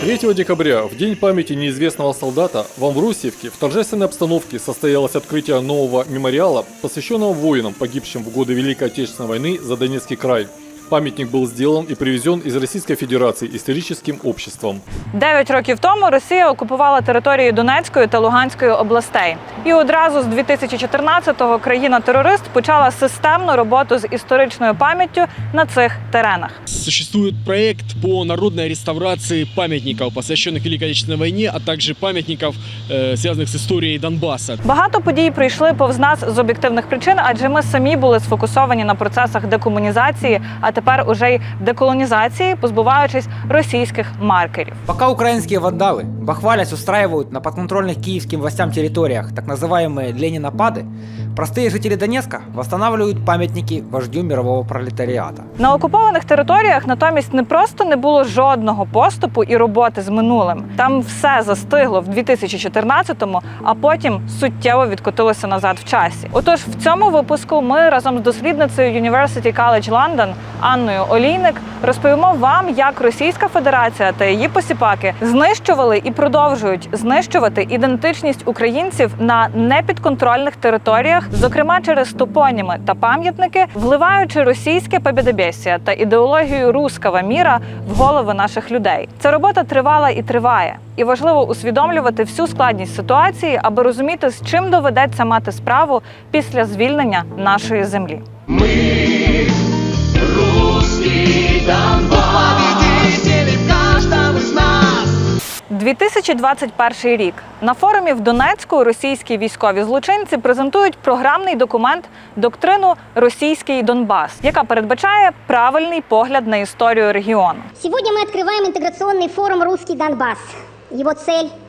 3 декабря, в День памяти неизвестного солдата, в Амврусиевке в торжественной обстановке состоялось открытие нового мемориала, посвященного воинам, погибшим в годы Великой Отечественной войны за Донецкий край. Памятник был сделан и привезен из Российской Федерации историческим обществом. Дев'ять років тому Росія окупувала території Донецької та Луганської областей. І одразу з 2014-го країна-терорист почала системну роботу з історичною пам'яттю на цих теренах. Существует проект по народной реставрации памятников, посвященных Великой Отечественной войне, а также памятников, э, связанных с историей Донбасса. Багато подій прийшли повз нас з об'єктивних причин, адже ми самі були сфокусовані на процесах декомунізації, а тепер уже й деколонізації, позбуваючись російських маркерів. Пока украинские вандалы, бахвалясь, устраивают на подконтрольных киевским властям территориях так называемые ленинопады, простые жители Донецка восстанавливают памятники вождю мирового пролетариата. На окупованих територіях натомість не просто не було жодного поступу і роботи з минулим. Там все застигло в 2014-му, а потім суттєво відкотилося назад в часі. Отож, в цьому випуску ми разом з дослідницею University College London Анною Олійник розповімо вам, як Російська Федерація та її посіпаки знищували і продовжують знищувати ідентичність українців на непідконтрольних територіях, зокрема через топоніми та пам'ятники, вливаючи російське побєдобєсія та ідеологію руского міра в голови наших людей. Ця робота тривала і триває. І важливо усвідомлювати всю складність ситуації, аби розуміти, з чим доведеться мати справу після звільнення нашої землі. – 2021 рік на форумі в Донецьку російські військові злочинці презентують програмний документ доктрину Російський Донбас, яка передбачає правильний погляд на історію регіону. Сегодня мы открываем интеграционный форум «Русский Донбасс». Его цель –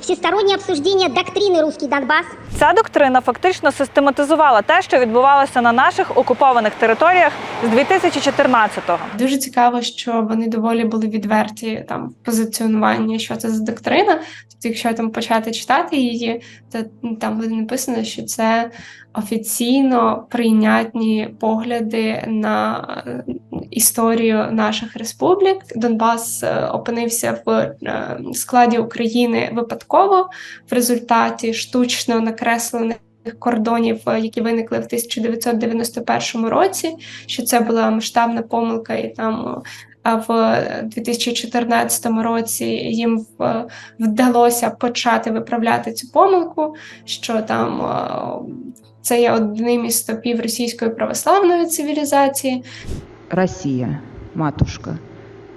всестороннее обсуждение доктрины «Русский Донбасс», Ця доктрина фактично систематизувала те, що відбувалося на наших окупованих територіях з 2014-го. Дуже цікаво, що вони доволі були відверті там в позиціонуванні, що це за доктрина. Тобто, якщо там почати читати її, то там буде написано, що це офіційно прийнятні погляди на е, історію наших республік. Донбас е, опинився в е, складі України випадково в результаті штучно накреслених кордонів, е, які виникли в 1991 році, що це була масштабна помилка, і там е, в 2014 році їм е, вдалося почати виправляти цю помилку, що там це є одним із стопів російської православної цивілізації. Россия, матушка,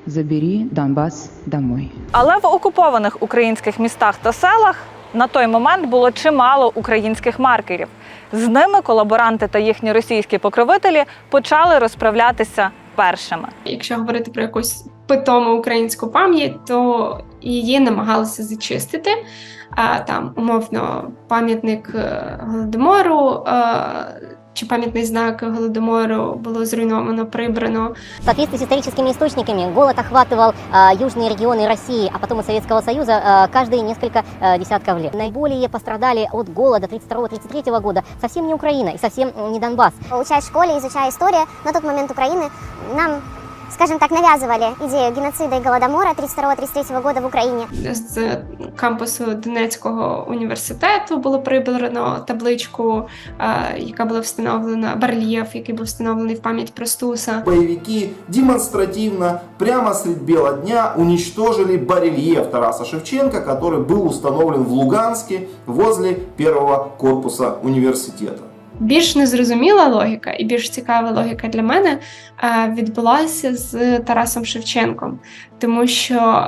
забери Донбас домой. Але в окупованих українських містах та селах на той момент було чимало українських маркерів. З ними колаборанти та їхні російські покровителі почали розправлятися першими. Якщо говорити про якусь питому українську пам'ять, то її намагалися зачистити А там умовно пам'ятник е, голодомору е, чи пам'ятний знак голодомору було зруйновано, прибрано. В соответствии с историческими источниками, голод охватывал а, южные регионы России, а потом и Советского Союза а, каждые несколько а, десятков лет. Наиболее пострадали от голода 32-33 года совсем не Украина и совсем не Донбасс. Учась в школе, изучая историю, на тот момент Украины нам, скажем так, навязывали идею геноцида и голодомора 32-33 года в Украине. З кампусу Донецького університету було прибрано табличку, е, яка була встановлена, барельєф, який був встановлений в пам'ять про Стуса. Боевики демонстративно, прямо средь бела дня, уничтожили барельеф Тараса Шевченко, который был установлен в Луганске возле первого корпуса университета. Більш незрозуміла логіка і більш цікава логіка для мене е, відбулася з Тарасом Шевченком, тому що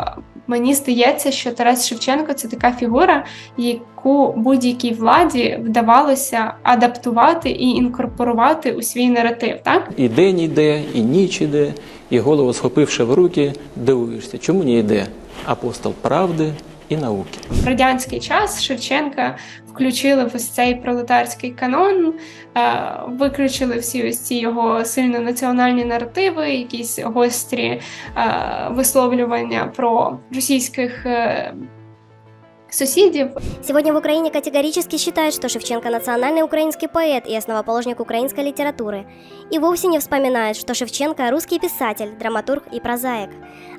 мені здається, що Тарас Шевченко це така фігура, яку будь-якій владі вдавалося адаптувати і інкорпорувати у свій наратив. Так І день іде, і ніч іде, і голову схопивши в руки, дивуєшся, чому не йде апостол правди і науки. в радянський час Шевченка включили в ось цей пролетарський канон, е, виключили всі ось ці його сильно національні наративи, якісь гострі е, висловлювання про російських е, сусідів. Сегодня в Украине категорически считают, что Шевченко – национальный украинский поэт и основоположник украинской литературы. И вовсе не вспоминают, что Шевченко – русский писатель, драматург и прозаик.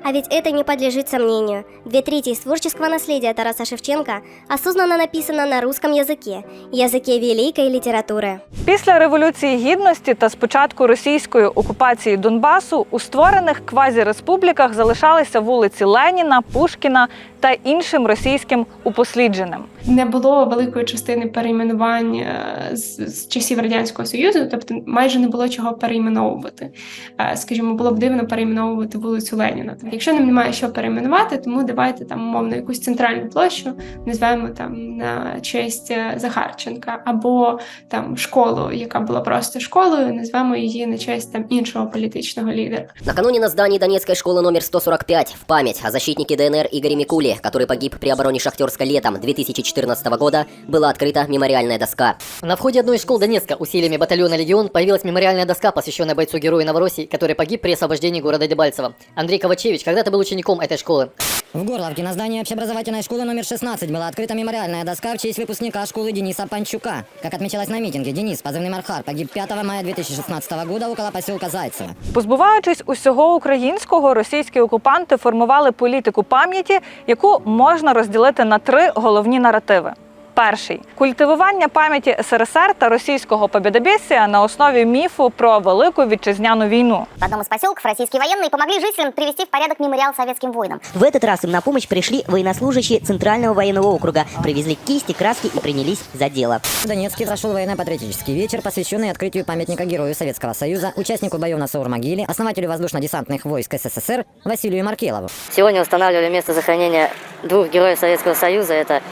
А ведь это не подлежит сомнению. Две трети из творческого наследия Тараса Шевченко осознанно написано на русском языке, языке великой литературы. Після революції гідності та спочатку російської окупації Донбасу у створених квазіреспубліках залишалися вулиці Леніна, Пушкіна та іншим російським упослідженим. Не було великої частини перейменувань е, з, з часів радянського союзу, тобто майже не було чого перейменовувати. Е, Скажімо, було б дивно перейменовувати вулицю Леніна. Якщо нам немає що перейменувати, тому давайте там умовно якусь центральну площу назвемо там на честь е, Захарченка, або там школу, яка була просто школою, назвемо її на честь там іншого політичного лідера. Накануне на здании Донецкой школы номер 145 в память о защитнике ДНР Игоре Микуле, который погиб при обороне Шахтерска летом 2014 года, была открыта мемориальная доска. На входе одной из школ Донецка усилиями батальона «Легион» появилась мемориальная доска, посвященная бойцу-герою Новороссии, который погиб при освобождении города Дебальцево. Андрей Ковачевич когда-то был учеником этой школы. В Горловке на здании общеобразовательной школы номер 16 была открыта мемориальная доска в честь выпускника школы Дениса Панчука. Как отмечалось на митинге, Денис, позывным Архар, погиб 5 мая 2016 года около поселка Зайцево. Позбуваючись усього українського, російські окупанти формували політику пам'яті, яку можна розділити на три головні наративи. Перший культивування пам'яті СРСР та російського побєдобєсія на основі міфу про велику вітчизняну війну. В одном из поселков российские военные помогли жителям привести в порядок мемориал советским воинам. В этот раз им на помощь пришли военнослужащие Центрального военного округа, привезли кисти, краски и принялись за дело. В Донецке прошел военно-патриотический вечер, посвященный открытию памятника Герою Советского Союза, участнику боев на Саур-могиле, основателю воздушно-десантных войск СССР Василию Маркелову. Сегодня устанавливали место захоронения двух героев Советского Союза. Это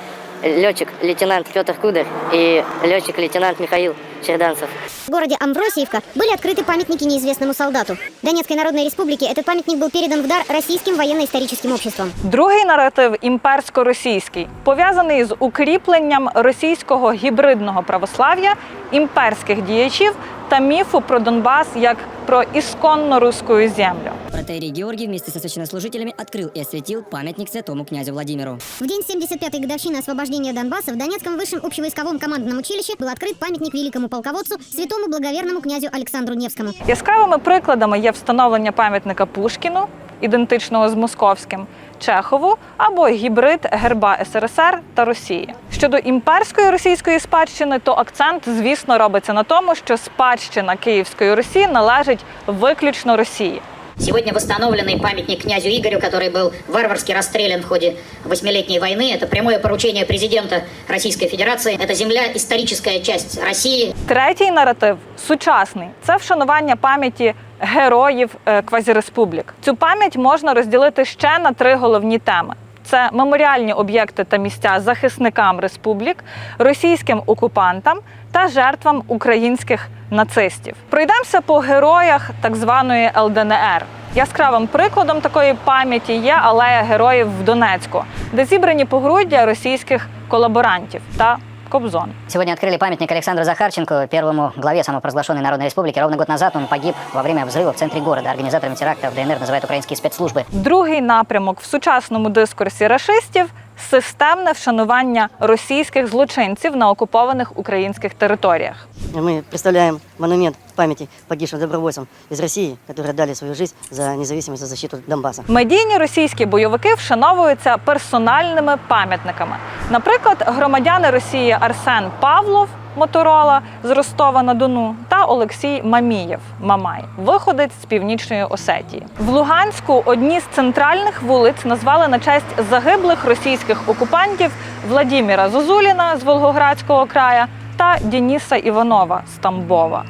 летчик-лейтенант Петр Кударь и летчик-лейтенант Михаил Черданцев. В городе Амвросиевка были открыты памятники неизвестному солдату. Донецкой Народной Республике этот памятник был передан в дар Российским военно-историческим обществом. Другий наратив імперсько-російський, пов'язаний з укріпленням російського гібридного православ'я, імперських діячів та міфу про Донбас як про ісконно руську землю. Протеерей Георгий вместе со священнослужителями открыл и осветил памятник святому князю Владимиру. В день 75-й годовщины освобождения Донбасса в Донецком высшем общевойсковом командном училище был открыт памятник великому полководцу, святому благоверному князю Александру Невскому. Яскравими прикладами є встановлення пам'ятника Пушкіну, ідентичного з московським, Чехову або гібрид герба СРСР та Росії. Щодо імперської російської спадщини, то акцент, звісно, робиться на тому, що спадщина Київської Русі належить виключно Росії. Сегодня восстановленный памятник князю Игорю, который был варварски расстрелян в ходе восьмилетней войны. Это прямое поручение президента Российской Федерации. Это земля, историческая часть России. Третій наратив сучасний це вшанування пам'яті героїв е, квазіреспублік. Цю пам'ять можна розділити ще на три головні теми. Це меморіальні об'єкти та місця захисникам республік, російським окупантам та жертвам українських нацистів. Пройдемося по героях так званої ЛДНР. Яскравим прикладом такої пам'яті є алея героїв в Донецьку, де зібрані погруддя російських колаборантів та Кобзон. Сегодня открыли памятник Александру Захарченко, первому главе самопровозглашенной Народной Республики. Ровно год назад он погиб во время взрыва в центре города. Организаторами теракта в ДНР называют украинские спецслужбы. Другий напрямок в сучасному дискурсі рашистів системне вшанування російських злочинців на окупованих українських територіях. Мы представляем монумент памяти погибшим добровольцам из России, которые отдали свою жизнь за независимость, за защиту Донбасса. Медійні російські бойовики вшановуються персональними пам'ятниками. Наприклад, громадяни Росії Арсен Павлов. Моторола з Ростова на Дону та Олексій Мамієв Мамай, виходець з північної Осетії. В Луганську одні з центральних вулиць назвали на честь загиблих російських окупантів Владіміра Зозуліна з Волгоградського края та Дениса Іванова з Тамбова.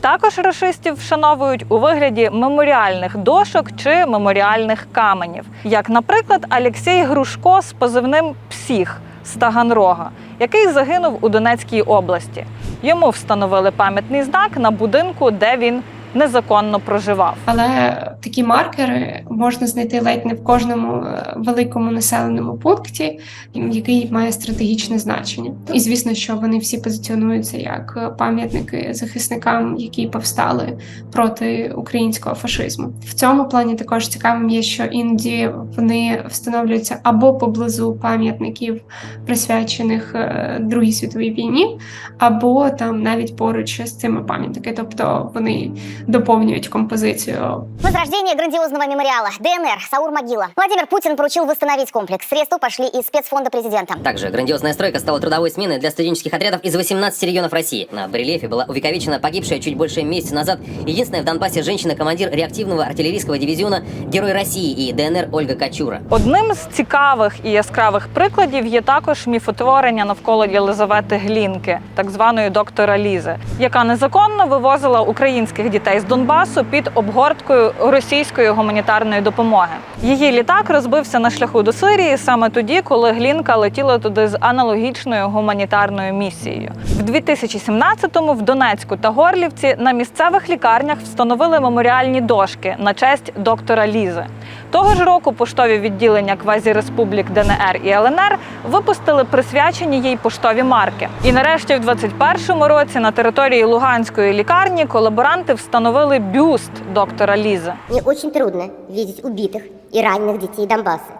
Також рашистів вшановують у вигляді меморіальних дошок чи меморіальних каменів, як, наприклад, Алексій Грушко з позивним Псіх з Таганрога, який загинув у Донецькій області. Йому встановили пам'ятний знак на будинку, де він незаконно проживав. Але такі маркери можна знайти ледь не в кожному е, великому населеному пункті, який має стратегічне значення. І звісно, що вони всі позиціонуються як е, пам'ятники захисникам, які повстали проти українського фашизму. В цьому плані також цікавим є, що іноді вони встановлюються або поблизу пам'ятників, присвячених е, Другій світовій війні, або там навіть поруч з цими пам'ятники, тобто вони доповнюють композицію Возрождение грандиозного мемориала ДНР Саур-могила. Владимир Путин поручил восстановить комплекс. Средства пошли из спецфонда президента. Также грандиозная стройка стала трудовой сменой для студенческих отрядов из 18 регионов России. На барельефе была увековечена погибшая чуть больше месяца назад единственная в Донбассе женщина-командир реактивного артиллерийского дивизиона Герой России и ДНР Ольга Качура. Одним з цікавих і яскравих прикладів є також міфотворення навколо Єлизавети Глінки, так званої доктора Лізи, яка незаконно вивозила українських дітей з Донбасу під обгорткою російської гуманітарної допомоги. Її літак розбився на шляху до Сирії саме тоді, коли Глінка летіла туди з аналогічною гуманітарною місією. В 2017-му в Донецьку та Горлівці на місцевих лікарнях встановили меморіальні дошки на честь доктора Лізи. Того ж року поштові відділення квазіреспублік ДНР і ЛНР випустили присвячені їй поштові марки. І нарешті, в 21-му році, на території Луганської лікарні колаборанти встановили бюст доктора Лізи. Мне очень трудно видеть убитых и раненых детей Донбасса,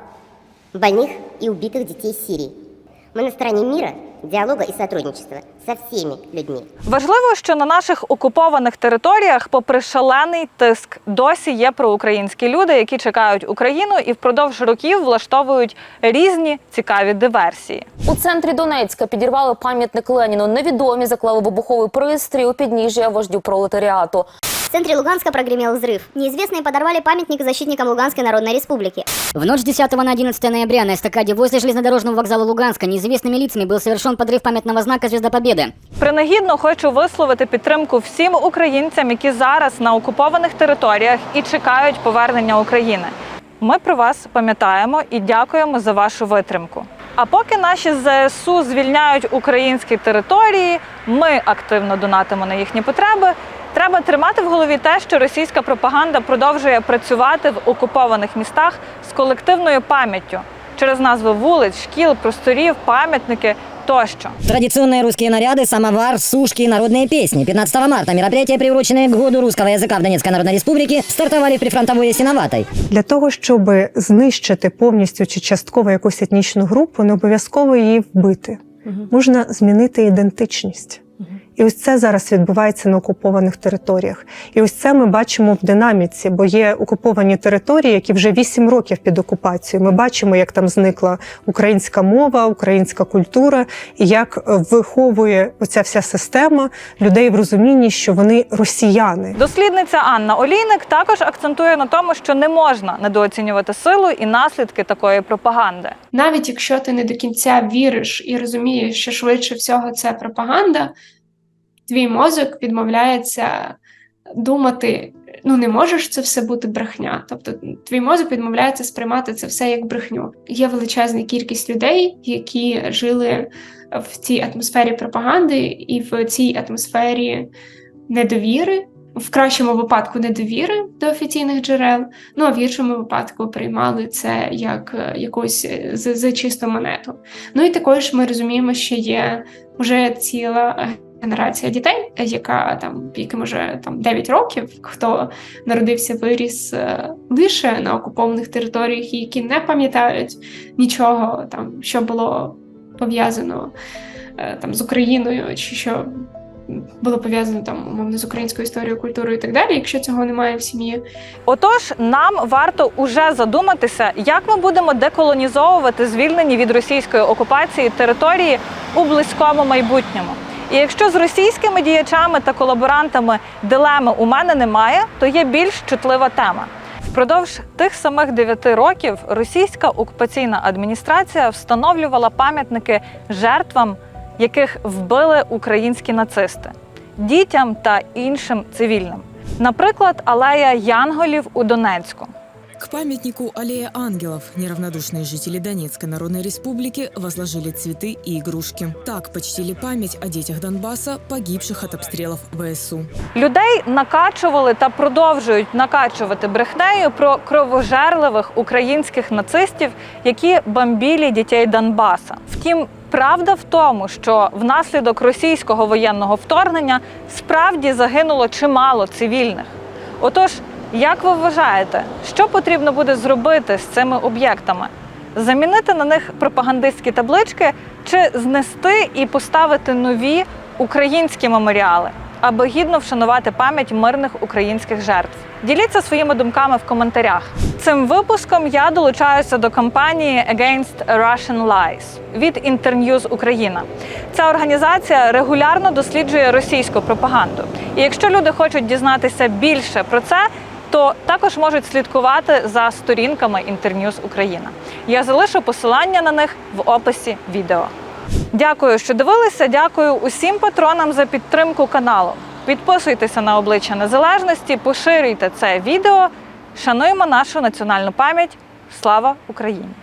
больных и убитых детей Сирии. Мы на стороне мира, диалога и сотрудничества со всеми людьми. Важливо, що на наших окупованих територіях, попри шалений тиск, досі є проукраїнські люди, які чекають Україну і впродовж років влаштовують різні цікаві диверсії. У центрі Донецька підірвали пам'ятник Леніну. Невідомі заклали вибуховий пристрій у підніжжя вождю пролетаріату В центре Луганска прогремел взрыв. Неизвестные подорвали памятник защитникам Луганской Народной Республики. В ночь с 10 на 11 ноября на эстакаде возле железнодорожного вокзала Луганска неизвестными лицами был совершен подрыв памятного знака «Звезда Победы». Принагідно хочу висловити підтримку всім українцям, які зараз на окупованих територіях і чекають повернення України. Ми про вас пам'ятаємо і дякуємо за вашу витримку. А поки наші ЗСУ звільняють українські території, ми активно донатимо на їхні потреби. Треба тримати в голові те, що російська пропаганда продовжує працювати в окупованих містах з колективною пам'яттю через назви вулиць, шкіл, просторів, пам'ятники тощо. Традиционные русские наряды, самовар, сушки, народные песни. 15 марта мероприятия, приуроченные к году русского языка в Донецкой Народной Республике, стартовали в прифронтовой Ясиноватой. Для того, щоб знищити повністю чи частково якусь етнічну групу, не обов'язково її вбити. Можна змінити ідентичність. І ось це зараз відбувається на окупованих територіях. І ось це ми бачимо в динаміці, бо є окуповані території, які вже вісім років під окупацією. Ми бачимо, як там зникла українська мова, українська культура, і як виховує оця вся система людей в розумінні, що вони росіяни. Дослідниця Анна Олійник також акцентує на тому, що не можна недооцінювати силу і наслідки такої пропаганди. навіть якщо ти не до кінця віриш і розумієш, що швидше всього це пропаганда, твій мозок відмовляється думати. Ну, не можеш це все бути брехня. Тобто, твій мозок відмовляється сприймати це все як брехню. Є величезна кількість людей, які жили в цій атмосфері пропаганди і в цій атмосфері недовіри, в кращому випадку недовіри до офіційних джерел, ну а в іншому випадку приймали це як е, якусь е, за, чисту монету. Ну і також ми розуміємо, що є вже ціла генерація дітей, яка там яким вже там 9 років, хто народився, виріс е, лише на окупованих територіях, які не пам'ятають нічого там, що було пов'язано е, там з Україною, чи що було пов'язано там умовно з українською історією, культурою і так далі, якщо цього немає в сім'ї. Отож, нам варто уже задуматися, як ми будемо деколонізовувати звільнені від російської окупації території у близькому майбутньому. І якщо з російськими діячами та колаборантами дилеми у мене немає, то є більш чутлива тема. Впродовж тих самих дев'яти років російська окупаційна адміністрація встановлювала пам'ятники жертвам, яких вбили українські нацисти, дітям та іншим цивільним. Наприклад, алея Янголів у Донецьку. К памятнику Аллея ангелов неравнодушные жители Донецкой Народной Республики возложили цветы и игрушки. Так почтили память о детях Донбасса, погибших от обстрелов ВСУ. Людей накачували та продовжують накачувати брехнею про кровожерливих українських нацистів, які бомбілі дітей Донбаса. Втім, правда в тому, що внаслідок російського воєнного вторгнення справді загинуло чимало цивільних. Отож, як ви вважаєте, що потрібно буде зробити з цими об'єктами? Замінити на них пропагандистські таблички чи знести і поставити нові українські меморіали, аби гідно вшанувати пам'ять мирних українських жертв? Діліться своїми думками в коментарях. Цим випуском я долучаюся до кампанії Against Russian Lies від Internews Україна. Ця організація регулярно досліджує російську пропаганду. І якщо люди хочуть дізнатися більше про це, то також можуть слідкувати за сторінками Інтерньюз Україна. Я залишу посилання на них в описі відео. Дякую, що дивилися. Дякую усім патронам за підтримку каналу. Підписуйтеся на обличчя Незалежності, поширюйте це відео. Шануємо нашу національну пам'ять. Слава Україні!